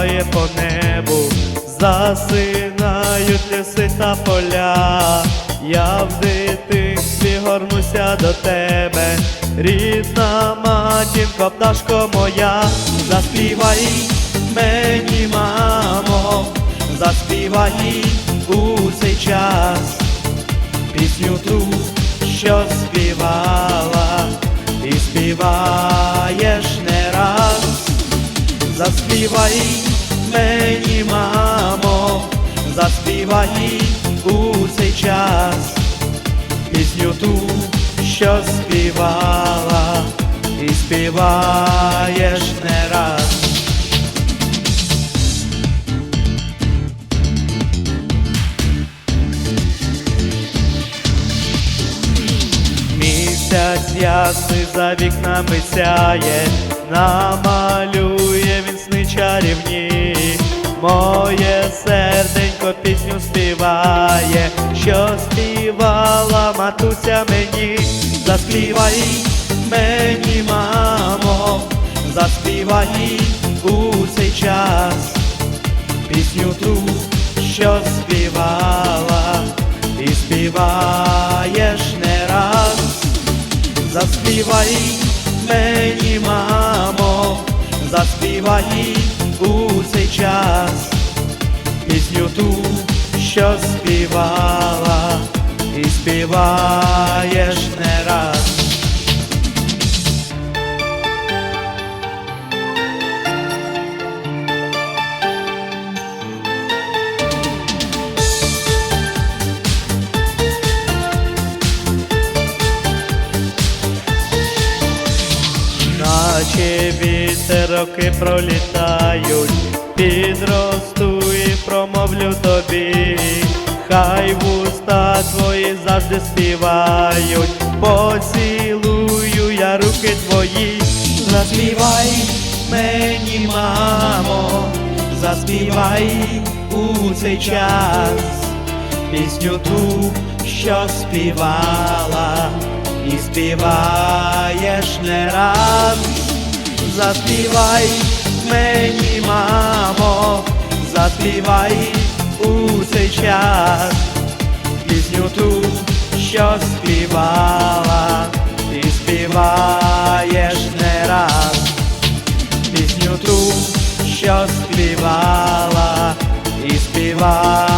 розсипає по небу, засинають ліси та поля. Я в дитинстві горнуся до тебе, рідна матінко, пташко моя, заспівай мені, мамо, заспівай у цей час пісню ту, що співала, і раз, заспівай мені, мамо, заспівай у цей час, пісню ту, що співала, і співаєш не раз. Місяць ясний за вікнами сяє, намалює чарівні, моє серденько пісню співає, що співала матуся мені, заспівай мені, мамо, заспівай у цей час. Пісню ту, що співала, і співаєш не раз, заспівай мені, мамо, заспівай у цей час, пісню ту, що співала, і співаєш не роки пролітають, підросту і промовлю тобі, хай вуста твої завжди співають, поцілую я руки твої, заспівай мені, мамо, заспівай у цей час пісню ту, що співала, і співаєш не раз, заспівай мені, мамо, заспівай у цей час пісню ту, що співала, і співаєш не раз, пісню ту, що співала, і співаєш.